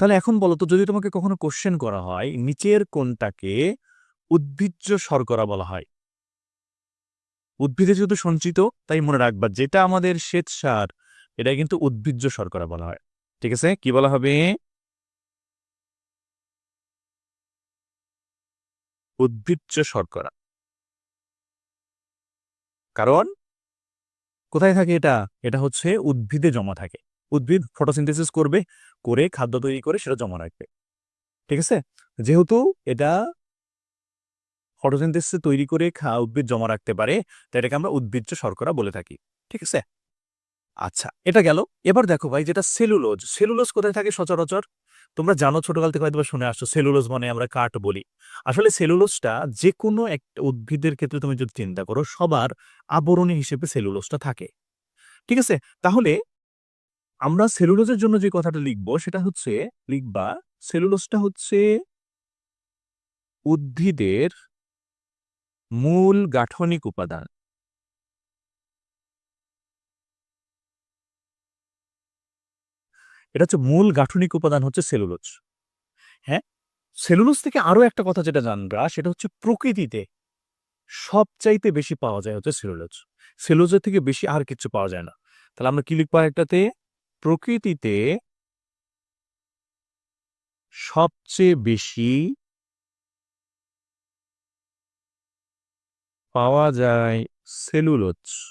তাহলে এখন বলো তো, যদি তোমাকে কখনো কোশ্চেন করা হয়, নিচের কোনটাকে উদ্ভিজ্জ শর্করা বলা হয়। উদ্ভিদে যেহেতু সঞ্চিত, তাই মনে রাখবা যেটা আমাদের শ্বেত সার এটা কিন্তু উদ্ভিজ্জ শর্করা বলা হয়। ঠিক আছে? কি বলা হবে? উদ্ভিজ্জ শর্করা। কারণ কোথায় থাকে এটা? এটা হচ্ছে উদ্ভিদে জমা থাকে। উদ্ভিদ ফটোসিনথেসিস করবে, করে খাদ্য তৈরি করে সেটা জমা রাখবে। ঠিক আছে? যেহেতু এটা ফটোসিনথেসিস তৈরি করে উদ্ভিদ জমা রাখতে পারে, তাই এটাকে আমরা উদ্ভিজ্জ শর্করা বলে থাকি। ঠিক আছে? আচ্ছা এটা গেল। এবার দেখো ভাই, যেটা সেলুলোজ সেলুলোজ কোথায় থাকে সচরাচর? তোমরা জানো, ছোটকাল থেকে হয়তো শুনে আসছো সেলুলোজ মানে আমরা কাঠ বলি। আসলে সেলুলোজটা যে কোনো একটা উদ্ভিদের ক্ষেত্রে তুমি যদি চিন্তা করো, সবার আবরণী হিসেবে সেলুলোজটা থাকে। ঠিক আছে? তাহলে আমরা সেলুলোজের জন্য যে কথাটা লিখব সেটা হচ্ছে, লিখবা সেলুলোজটা হচ্ছে উদ্ভিদের মূল গাঠনিক উপাদান। এটা হচ্ছে মূল গাঠনিক উপাদান হচ্ছে সেলুলোজ হ্যাঁ? সেলুলোজ থেকে আরও একটা কথা যেটা জানবা, সেটা হচ্ছে প্রকৃতিতে সবচাইতে বেশি পাওয়া যায় হচ্ছে সেলুলোজ সেলুলোজের থেকে বেশি আর কিছু পাওয়া যায় না। তাহলে আমরা কি লিখব একটাতে প্রকৃতিতে সবচেয়ে বেশি পাওয়া যায় সেলুলোজ।